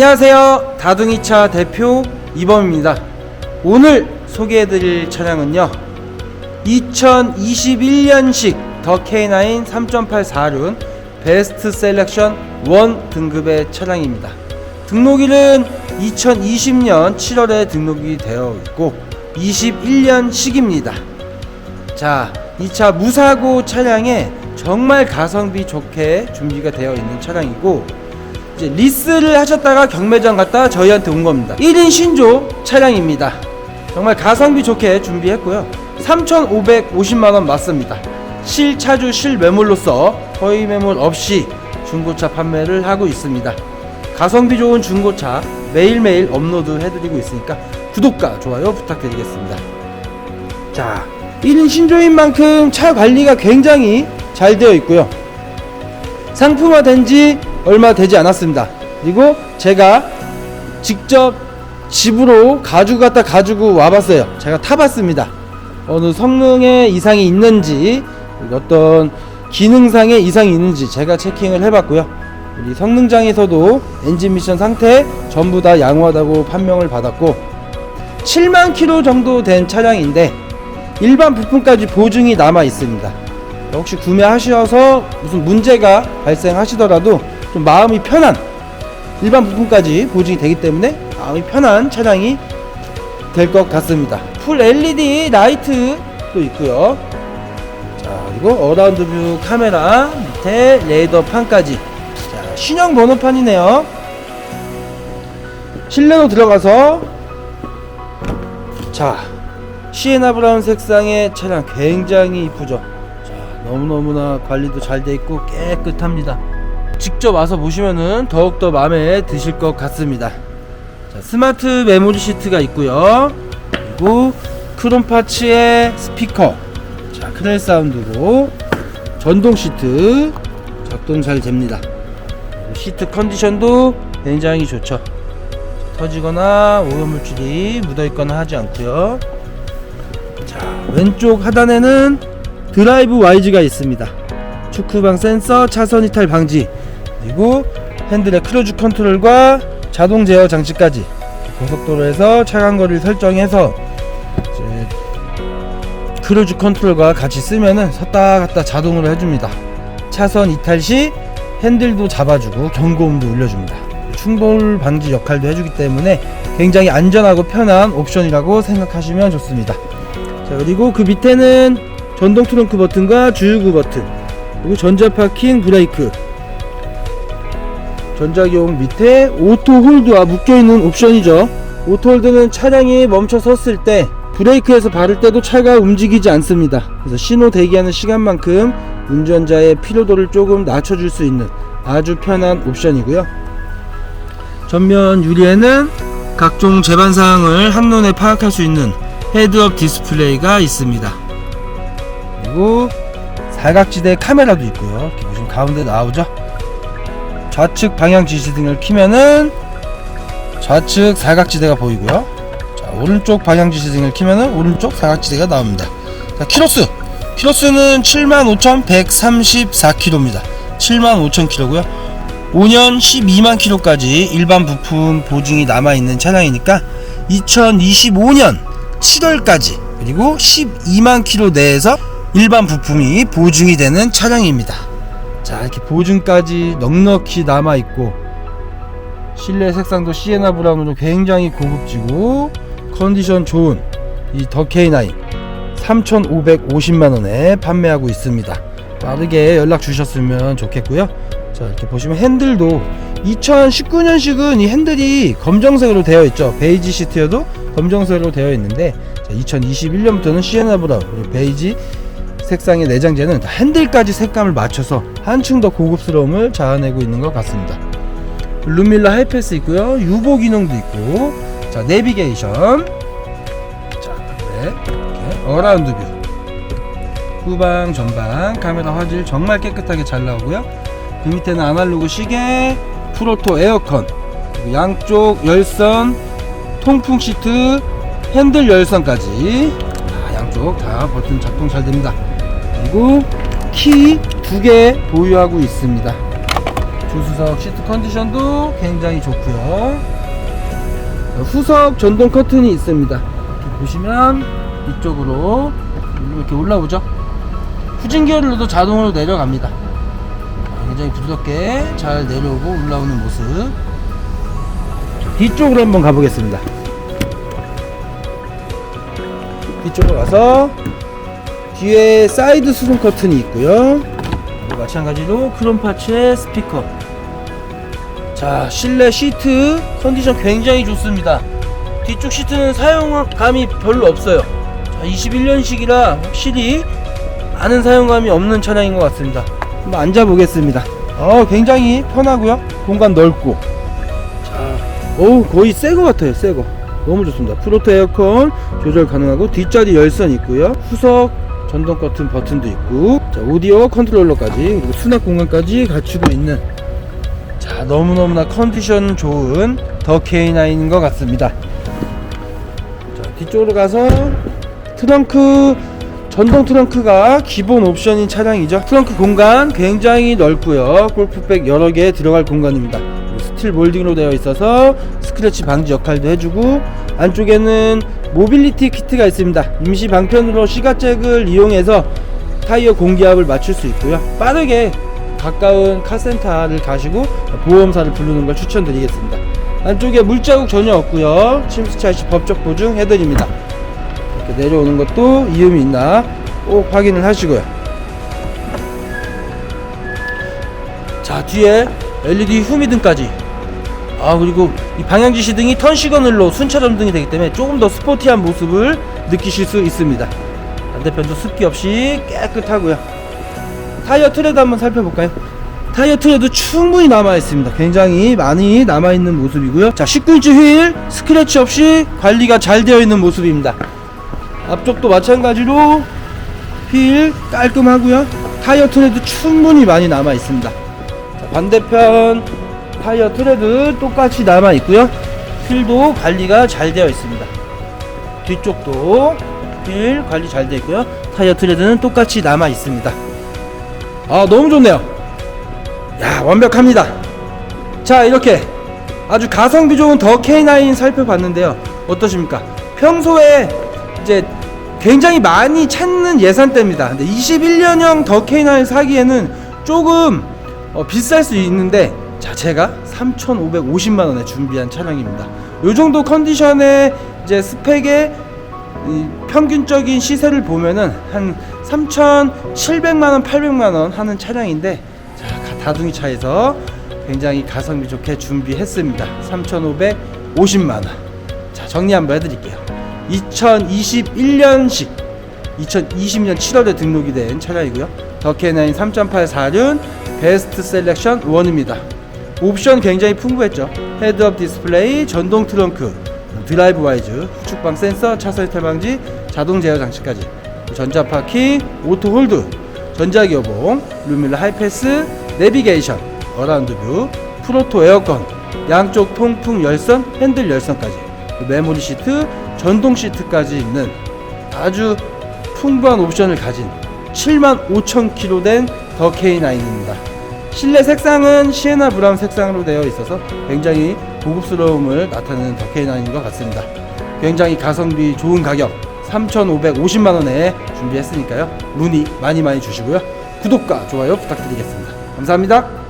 안녕하세요. 다둥이차 대표 이범입니다. 오늘 소개해드릴 차량은요. 2021년식 더 K9 3.846 베스트 셀렉션 1 등급의 차량입니다. 등록일은 2020년 7월에 등록이 되어 있고 21년식입니다. 자, 이 차 무사고 차량에 정말 가성비 좋게 준비가 되어 있는 차량이고 이제 리스를 하셨다가 경매장 갔다 저희한테 온 겁니다. 1인 신조 차량입니다. 정말 가성비 좋게 준비했고요. 3,550만 원 맞습니다. 실차주 실매물로서 허위 매물 없이 중고차 판매를 하고 있습니다. 가성비 좋은 중고차 매일매일 업로드 해드리고 있으니까 구독과 좋아요 부탁드리겠습니다. 자, 1인 신조인 만큼 차 관리가 굉장히 잘 되어 있고요. 상품화된 지 얼마 되지 않았습니다. 그리고 제가 직접 집으로 가지고 갔다 가지고 와봤어요. 제가 타봤습니다. 어느 성능에 이상이 있는지 어떤 기능상의 이상이 있는지 제가 체킹을 해봤고요. 우리 성능장에서도 엔진 미션 상태 전부 다 양호하다고 판명을 받았고 7만 킬로 정도 된 차량인데 일반 부품까지 보증이 남아 있습니다. 혹시 구매하셔서 무슨 문제가 발생하시더라도 좀 마음이 편한 일반 부품까지 보증이 되기 때문에 마음이 편한 차량이 될 것 같습니다. 풀 LED 라이트도 있고요. 자 그리고 어라운드 뷰 카메라 밑에 레이더 판까지 자 신형 번호판이네요. 실내로 들어가서 자 시에나 브라운 색상의 차량 굉장히 이쁘죠. 자 너무너무나 관리도 잘 돼 있고 깨끗합니다. 직접 와서 보시면은 더욱더 마음에 드실 것 같습니다. 자, 스마트 메모리 시트가 있고요. 그리고 크롬 파츠의 스피커. 자, 크렐 사운드로 전동 시트 작동 잘 됩니다. 시트 컨디션도 굉장히 좋죠. 터지거나 오염물질이 묻어있거나 하지 않고요. 자, 왼쪽 하단에는 드라이브 와이즈가 있습니다. 축구방 센서, 차선 이탈 방지, 그리고 핸들의 크루즈 컨트롤과 자동 제어 장치까지 고속도로에서 차간 거리를 설정해서 크루즈 컨트롤과 같이 쓰면은 섰다 갔다 자동으로 해줍니다. 차선 이탈 시 핸들도 잡아주고 경고음도 울려줍니다. 충돌 방지 역할도 해주기 때문에 굉장히 안전하고 편한 옵션이라고 생각하시면 좋습니다. 자 그리고 그 밑에는 전동 트렁크 버튼과 주유구 버튼 그리고 전자 파킹 브레이크 전자기용 밑에 오토 홀드와 묶여있는 옵션이죠 오토 홀드는 차량이 멈춰 섰을 때 브레이크에서 바를 때도 차가 움직이지 않습니다 그래서 신호 대기하는 시간만큼 운전자의 피로도를 조금 낮춰줄 수 있는 아주 편한 옵션이고요 전면 유리에는 각종 제반 사항을 한눈에 파악할 수 있는 헤드업 디스플레이가 있습니다 그리고 사각지대 카메라도 있고요. 이렇게 보시면 가운데 나오죠. 좌측 방향 지시 등을 키면은 좌측 사각지대가 보이고요. 자, 오른쪽 방향 지시 등을 키면은 오른쪽 사각지대가 나옵니다. 자, 키로수. 키로수는 75,134km입니다. 75,000km고요. 5년 12만 km까지 일반 부품 보증이 남아 있는 차량이니까 2025년 7월까지 그리고 12만 km 내에서 일반 부품이 보증이 되는 차량입니다. 자 이렇게 보증까지 넉넉히 남아 있고 실내 색상도 시에나 브라운으로 굉장히 고급지고 컨디션 좋은 이 더 K9 3,550만 원에 판매하고 있습니다. 빠르게 연락 주셨으면 좋겠고요. 자 이렇게 보시면 핸들도 2019년식은 이 핸들이 검정색으로 되어 있죠. 베이지 시트여도 검정색으로 되어 있는데 2021년부터는 시에나 브라운 그리고 베이지 색상의 내장재는 핸들까지 색감을 맞춰서 한층 더 고급스러움을 자아내고 있는 것 같습니다. 룸밀러 하이패스 있고요. 유보 기능도 있고, 자 내비게이션, 자 네, 어라운드 뷰, 후방 전방 카메라 화질 정말 깨끗하게 잘 나오고요. 그 밑에는 아날로그 시계, 프로토 에어컨, 양쪽 열선, 통풍 시트, 핸들 열선까지 아, 양쪽 다 버튼 작동 잘 됩니다. 그리고 키 두 개 보유하고 있습니다. 조수석 시트 컨디션도 굉장히 좋고요. 후석 전동 커튼이 있습니다. 보시면 이쪽으로 이렇게 올라오죠. 후진 기어로도 자동으로 내려갑니다. 굉장히 부드럽게 잘 내려오고 올라오는 모습. 뒤쪽으로 한번 가보겠습니다. 뒤쪽으로 가서 뒤에 사이드 수동 커튼이 있고요. 마찬가지로 크롬 파츠의 스피커. 자, 실내 시트 컨디션 굉장히 좋습니다. 뒤쪽 시트는 사용감이 별로 없어요. 자, 21년식이라 확실히 많은 사용감이 없는 차량인 것 같습니다. 한번 앉아보겠습니다. 어, 굉장히 편하고요. 공간 넓고. 자, 오, 거의 새 거 같아요, 새 거. 너무 좋습니다. 프로토 에어컨 조절 가능하고 뒷자리 열선 있고요. 후석 전동 커튼 버튼도 있고, 자, 오디오 컨트롤러까지 그리고 수납 공간까지 갖추고 있는 자, 너무너무나 컨디션 좋은 더 K9인 것 같습니다. 자, 뒤쪽으로 가서 트렁크 전동 트렁크가 기본 옵션인 차량이죠. 트렁크 공간 굉장히 넓고요. 골프백 여러 개 들어갈 공간입니다. 스틸 몰딩으로 되어 있어서 스크래치 방지 역할도 해주고 안쪽에는 모빌리티 키트가 있습니다. 임시 방편으로 시가잭을 이용해서 타이어 공기압을 맞출 수 있고요. 빠르게 가까운 카센터를 가시고 보험사를 부르는 걸 추천드리겠습니다. 안쪽에 물자국 전혀 없고요. 침수차 시 법적 보증 해드립니다. 이렇게 내려오는 것도 이음이 있나 꼭 확인을 하시고요. 자 뒤에 LED 후미등까지 아 그리고 이 방향 지시 등이 턴 시그널로 순차 점등이 되기 때문에 조금 더 스포티한 모습을 느끼실 수 있습니다. 반대편도 습기 없이 깨끗하고요. 타이어 트레드 한번 살펴볼까요? 타이어 트레드 충분히 남아 있습니다. 굉장히 많이 남아 있는 모습이고요. 자, 19인치 휠 스크래치 없이 관리가 잘 되어 있는 모습입니다. 앞쪽도 마찬가지로 휠 깔끔하고요. 타이어 트레드 충분히 많이 남아 있습니다. 자, 반대편 타이어 트레드 똑같이 남아 있고요. 휠도 관리가 잘 되어 있습니다. 뒤쪽도 휠 관리 잘 되어 있고요. 타이어 트레드는 똑같이 남아 있습니다. 아 너무 좋네요 야 완벽합니다 자 이렇게 아주 가성비 좋은 더 K9 살펴봤는데요 어떠십니까 평소에 이제 굉장히 많이 찾는 예산대입니다 근데 21년형 더 K9 사기에는 조금 어, 비쌀 수 있는데 자 제가 3,550만 원에 준비한 차량입니다 요 정도 컨디션의 이제 스펙에 이 평균적인 시세를 보면은 한 3,700만 원, 800만 원 하는 차량인데 자, 가- 다둥이 차에서 굉장히 가성비 좋게 준비했습니다. 3,550만 원. 자, 정리 한번 해 드릴게요. 2021년식 2020년 7월에 등록이 된 차량이고요. 더케9 3.846 베스트 셀렉션 1입니다. 옵션 굉장히 풍부했죠. 헤드업 디스플레이, 전동 트렁크, 드라이브 와이즈, 후측방 센서, 차선 이탈 방지, 자동 제어 장치까지, 전자 파킹, 오토 홀드, 전자 기어봉, 루밀러 하이패스, 내비게이션, 어라운드 뷰, 프로토 에어컨, 양쪽 통풍 열선, 핸들 열선까지, 메모리 시트, 전동 시트까지 있는 아주 풍부한 옵션을 가진 7만 5천 킬로 된 더 K9입니다. 실내 색상은 시에나 브라운 색상으로 되어 있어서 굉장히 고급스러움을 나타내는 더 K9인 것 같습니다. 굉장히 가성비 좋은 가격 3,550만원에 준비했으니까요. 문의 많이 많이 주시고요. 구독과 좋아요 부탁드리겠습니다. 감사합니다.